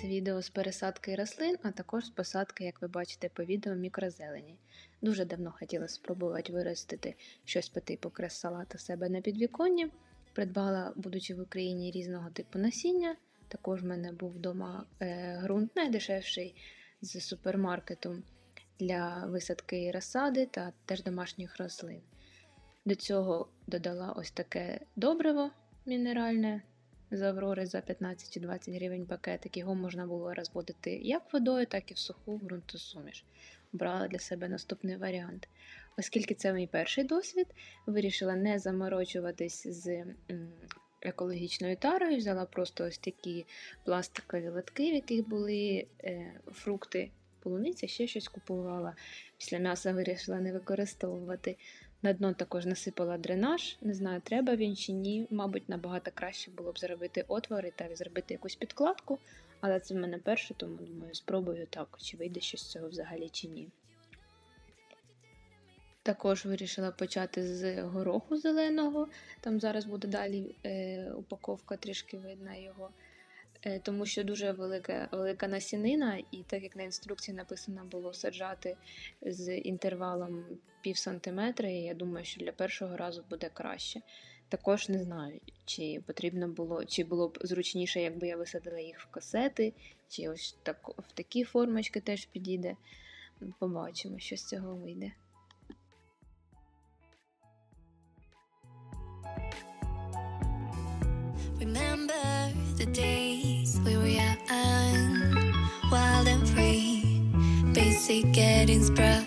Це відео з пересадки рослин, а також з посадки, як ви бачите по відео, мікрозелені. Дуже давно хотіла спробувати виростити щось по типу крес-салата себе на підвіконні. Придбала, будучи в Україні, різного типу насіння. Також в мене був вдома е, ґрунт найдешевший з супермаркету для висадки розсади та теж домашніх рослин. До цього додала ось таке добриво мінеральне з Аврори за 15 чи 20 гривень пакетик. Його можна було розводити як водою, так і в суху ґрунтосуміш. Обрала для себе наступний варіант. Оскільки це мій перший досвід, вирішила не заморочуватись з екологічною тарою, взяла просто ось такі пластикові лотки, в яких були е, фрукти, полуниця, ще щось купувала. Після м'яса вирішила не використовувати. На дно також насипала дренаж. Не знаю, треба він чи ні. Мабуть, набагато краще було б зробити отвори та зробити якусь підкладку, але це в мене перше, тому думаю, спробую так, чи вийде щось з цього взагалі чи ні. Також вирішила почати з гороху зеленого. Там зараз буде далі е, упаковка, трішки видна його. Е, тому що дуже велика, велика насінина, і так як на інструкції написано було саджати з інтервалом пів сантиметра, я думаю, що для першого разу буде краще. Також не знаю, чи потрібно було, чи було б зручніше, якби я висадила їх в касети, чи ось так, в такі формочки теж підійде. Побачимо, що з цього вийде. Remember the days basic getting sprung.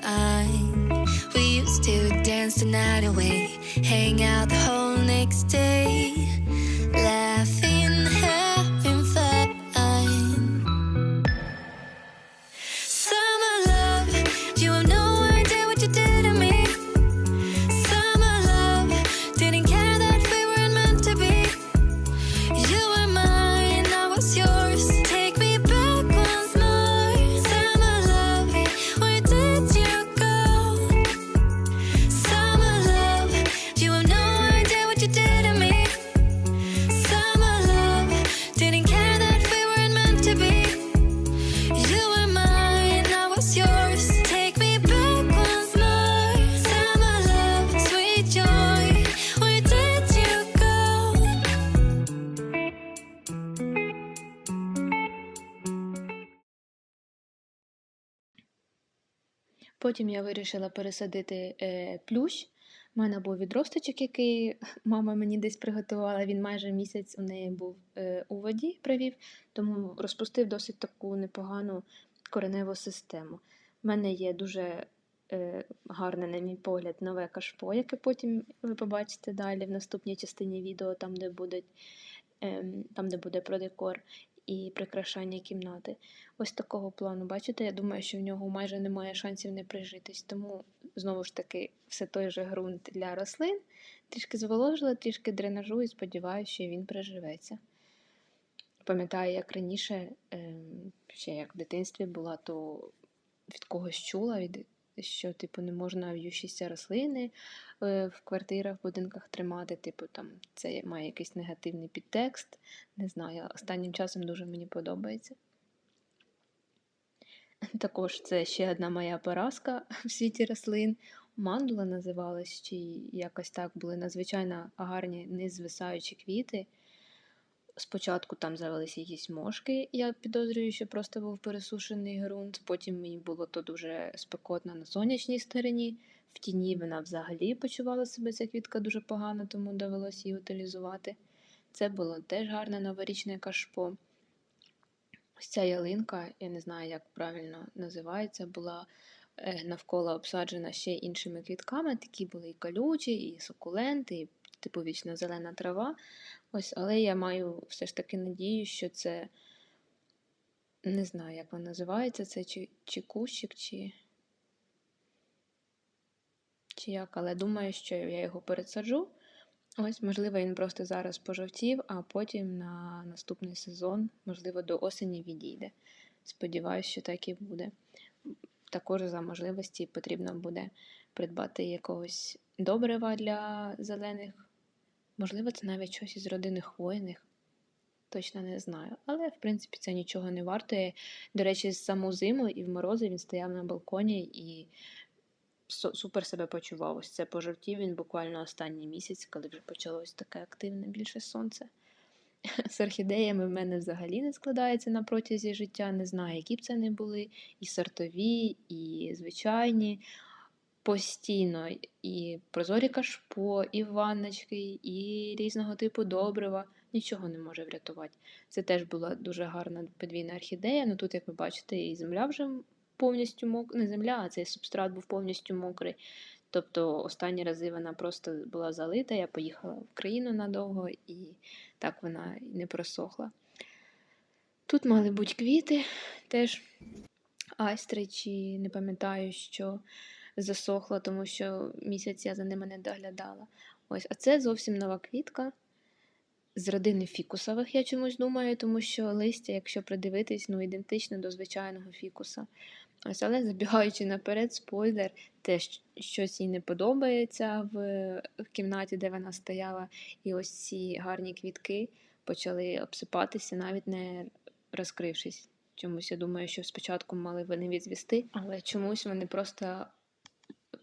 We used to dance the night away, hang out the whole next day, Потім я вирішила пересадити е, плющ. У мене був відросточок, який мама мені десь приготувала. Він майже місяць у неї був е, у воді провів, тому розпустив досить таку непогану кореневу систему. У мене є дуже е, гарне, на мій погляд, нове кашпо, яке потім ви побачите далі в наступній частині відео, там, де будуть, ем, там, де буде про декор і прикрашання кімнати. Ось такого плану, бачите, я думаю, що в нього майже немає шансів не прижитись. Тому, знову ж таки, все той же ґрунт для рослин. Трішки зволожила, трішки дренажу і сподіваюся, що він приживеться. Пам'ятаю, як раніше, ем, ще як в дитинстві була, то від когось чула, від, що типу, не можна в'ющіся рослини е, в квартирах, в будинках тримати. Типу, там це має якийсь негативний підтекст. Не знаю, останнім часом дуже мені подобається. Також це ще одна моя поразка в світі рослин. Мандула називалась, чи якось так були надзвичайно гарні незвисаючі квіти. Спочатку там з'явилися якісь мошки, я підозрюю, що просто був пересушений ґрунт. Потім мені було то дуже спекотно на сонячній стороні. В тіні вона взагалі почувала себе ця квітка дуже погано, тому довелося її утилізувати. Це було теж гарне новорічне кашпо. Ось ця ялинка, я не знаю, як правильно називається, була е, навколо обсаджена ще іншими квітками. Такі були і колючі, і сукуленти, і типу вічно зелена трава. Ось, але я маю все ж таки надію, що це не знаю, як він називається, це чи, чи кущик, чи, чи як, але думаю, що я його пересаджу. Ось, можливо, він просто зараз пожовтів, а потім на наступний сезон, можливо, до осені відійде. Сподіваюсь, що так і буде. Також за можливості потрібно буде придбати якогось добрива для зелених. Можливо, це навіть щось із родини хвойних. точно не знаю. Але, в принципі, це нічого не вартує. До речі, саму зиму і в морози він стояв на балконі і супер себе почував. Ось це пожовтів він буквально останній місяць, коли вже почалось таке активне більше сонце. З орхідеями в мене взагалі не складається на протязі життя. Не знаю, які б це не були, і сортові, і звичайні. Постійно і прозорі кашпо, і ванночки, і різного типу добрива. Нічого не може врятувати. Це теж була дуже гарна подвійна орхідея. Ну тут, як ви бачите, і земля вже повністю мокра. Не земля, а цей субстрат був повністю мокрий. Тобто останні рази вона просто була залита. Я поїхала в країну надовго і так вона не просохла. Тут мали бути квіти, теж айстри, чи не пам'ятаю, що засохла, тому що місяць я за ними не доглядала. Ось, а це зовсім нова квітка з родини фікусових, я чомусь думаю, тому що листя, якщо придивитись, ну, ідентичне до звичайного фікуса. Ось, але забігаючи наперед, спойлер, теж щось їй не подобається в, в кімнаті, де вона стояла, і ось ці гарні квітки почали обсипатися, навіть не розкрившись. Чомусь я думаю, що спочатку мали вони відзвісти, але чомусь вони просто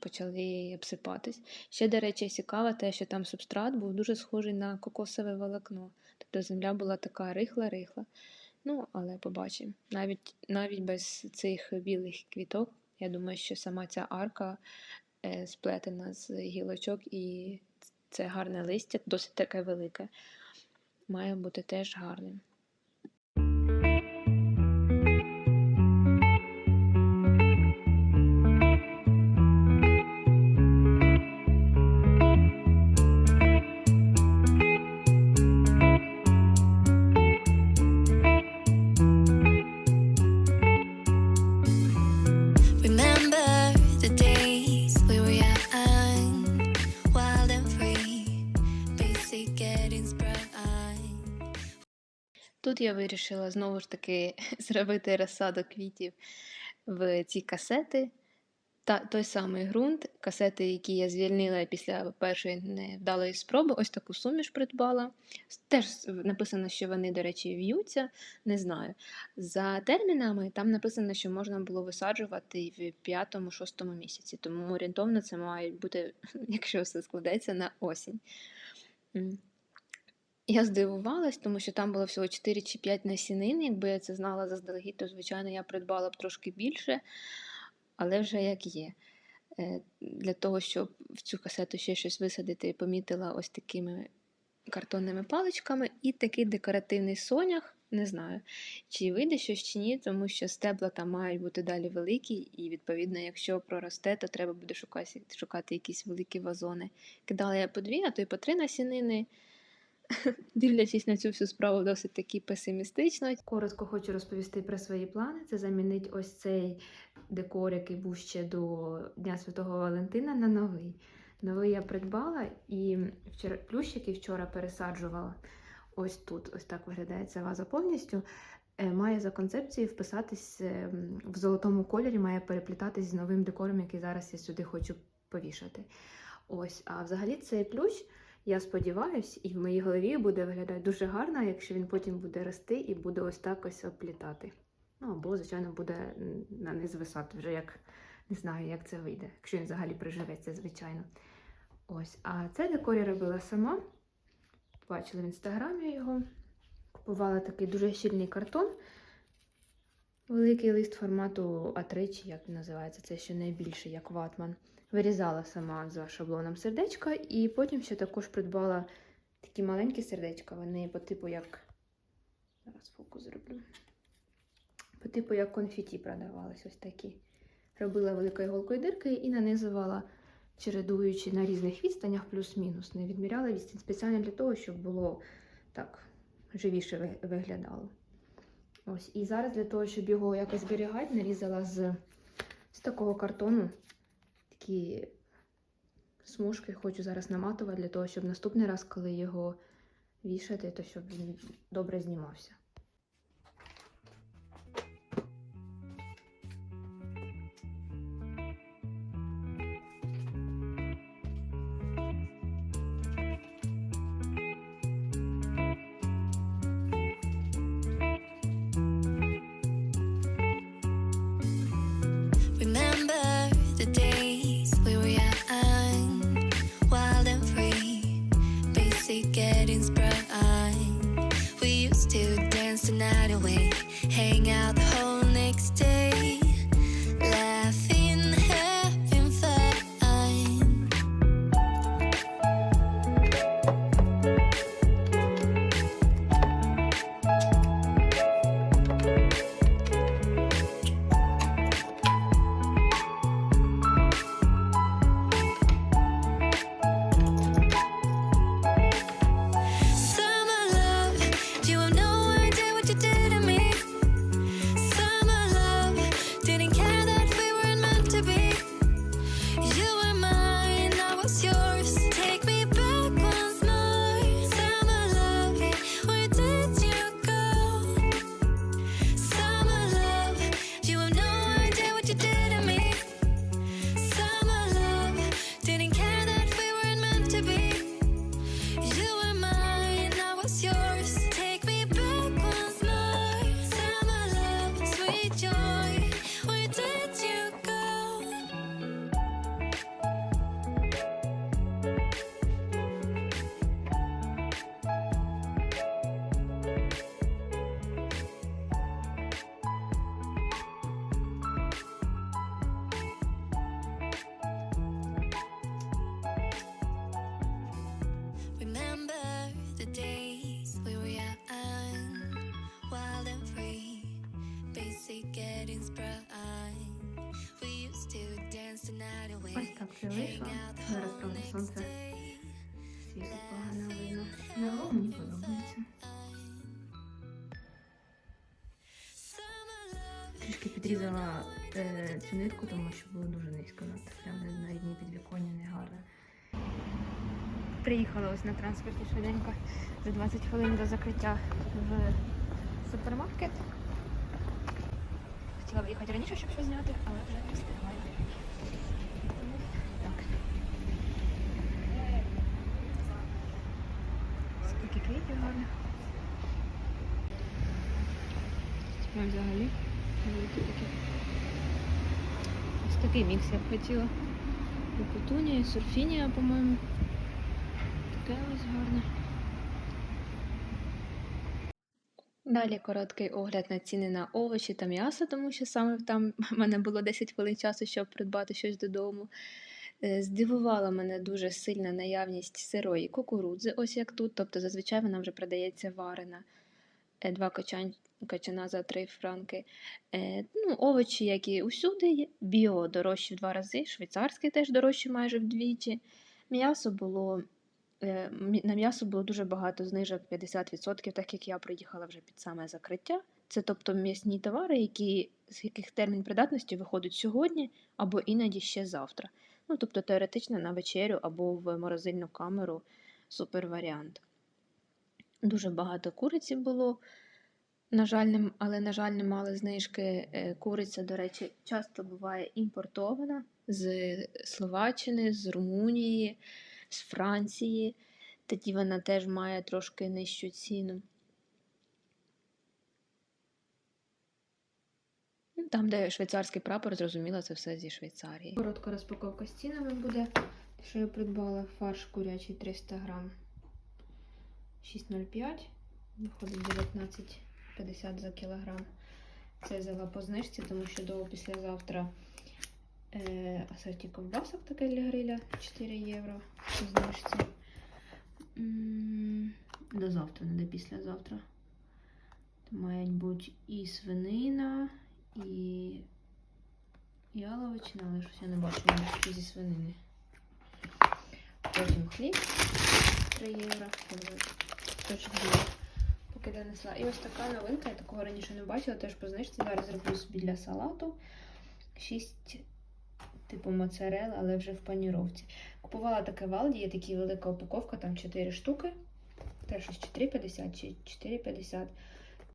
почали обсипатись. Ще, до речі, цікаво те, що там субстрат був дуже схожий на кокосове волокно. Тобто земля була така рихла-рихла. Ну, але побачимо. Навіть, навіть без цих білих квіток, я думаю, що сама ця арка е, сплетена з гілочок, і це гарне листя, досить таке велике. Має бути теж гарним. Я вирішила знову ж таки зробити розсаду квітів в ці касети. Та, той самий ґрунт, касети, які я звільнила після першої невдалої спроби, ось таку суміш придбала. Теж написано, що вони, до речі, в'ються, не знаю. За термінами там написано, що можна було висаджувати в п'ятому-шостому місяці, тому орієнтовно це має бути, якщо все складеться, на осінь. Я здивувалась, тому що там було всього 4 чи 5 насінин. Якби я це знала заздалегідь, то, звичайно, я придбала б трошки більше, але вже як є. Е, Для того, щоб в цю касету ще щось висадити, помітила ось такими картонними паличками і такий декоративний сонях. Не знаю, чи вийде щось чи ні, тому що стебла там мають бути далі великі, і відповідно, якщо проросте, то треба буде шукати, шукати якісь великі вазони. Кидала я по дві, а то й по три насінини. Дивлячись на цю всю справу досить таки песимістично. Коротко хочу розповісти про свої плани. Це замінить ось цей декор, який був ще до Дня Святого Валентина, на новий. Новий я придбала і вчора плющики вчора пересаджувала. Ось тут, ось так виглядає ця ваза повністю. Е, Має за концепцією вписатись е, в золотому кольорі, має переплітатись з новим декором, який зараз я сюди хочу повішати. Ось, а взагалі цей плющ, я сподіваюся, і в моїй голові буде виглядати дуже гарно, якщо він потім буде рости і буде ось так ось оплітати. Ну або, звичайно, буде на низ висати, вже як не знаю, як це вийде, якщо він взагалі приживеться, звичайно. Ось, а це декор я робила сама. Бачили в інстаграмі його. Купувала такий дуже щільний картон. Великий лист формату А3, чи як він називається, це ще найбільший, як ватман. Вирізала сама за шаблоном сердечка, і потім ще також придбала такі маленькі сердечка. Вони по типу як. Зараз фокус зроблю. По типу як конфеті продавались ось такі. Робила великою голкою дирки і нанизувала, чередуючи на різних відстанях плюс-мінус. Не відміряла відстань спеціально для того, щоб було так живіше виглядало. Ось, і зараз для того, щоб його якось зберігати, нарізала з, з такого картону такі смужки. Хочу зараз наматувати для того, щоб наступний раз, коли його вішати, то щоб він добре знімався. Hang вийшло. Зараз правда сонце світить погано видно. Загалом мені подобається. Трішки підрізала е, цю нитку, тому що було дуже низько. Прямо на рівні підвіконня не гарно. Приїхала ось на транспорті швиденько за 20 хвилин до закриття в супермаркет. Хотіла б їхати раніше, щоб щось зняти, але вже не встигаю. Скільки квітів гарних. Прям взагалі великі такі. Ось такий мікс я б хотіла. І петунія, і сурфінія, по-моєму. Таке ось гарне. Далі короткий огляд на ціни на овочі та м'ясо, тому що саме там в мене було 10 хвилин часу, щоб придбати щось додому. Е, Здивувала мене дуже сильна наявність сирої кукурудзи, ось як тут. Тобто зазвичай вона вже продається варена. Е, Два качан, качана за 3 франки. Е, ну, овочі, як і усюди, біо дорожчі в два рази, швейцарське теж дорожче майже вдвічі. М'ясо було, на м'ясо було дуже багато знижок 50%, так як я приїхала вже під саме закриття. Це тобто м'ясні товари, які, з яких термін придатності виходить сьогодні або іноді ще завтра. Ну, тобто теоретично на вечерю або в морозильну камеру супер варіант. Дуже багато куриці було. На жаль, але, на жаль, не мали знижки. Е, Куриця, до речі, часто буває імпортована з Словаччини, з Румунії, з Франції. Тоді вона теж має трошки нижчу ціну. Там, де швейцарський прапор, зрозуміло, це все зі Швейцарії. Коротка розпаковка з цінами буде. Що я придбала фарш курячий 300 грам 6,05. Виходить 19,50 за кілограм. Це я взяла по знижці, тому що до післязавтра е, асорті ковбасок таке для гриля 4 євро по знижці. До завтра, не до післязавтра. Мають бути і свинина, яловичина, але щось я не бачу мабуть, зі свинини. Потім хліб 3 євро. Було, поки донесла. І ось така новинка, я такого раніше не бачила, теж по знижці. Зараз зроблю собі для салату. 6 типу моцарел, але вже в паніровці. Купувала таке в Алді, є така велика упаковка, там 4 штуки. Теж щось 4,50 чи 4,50.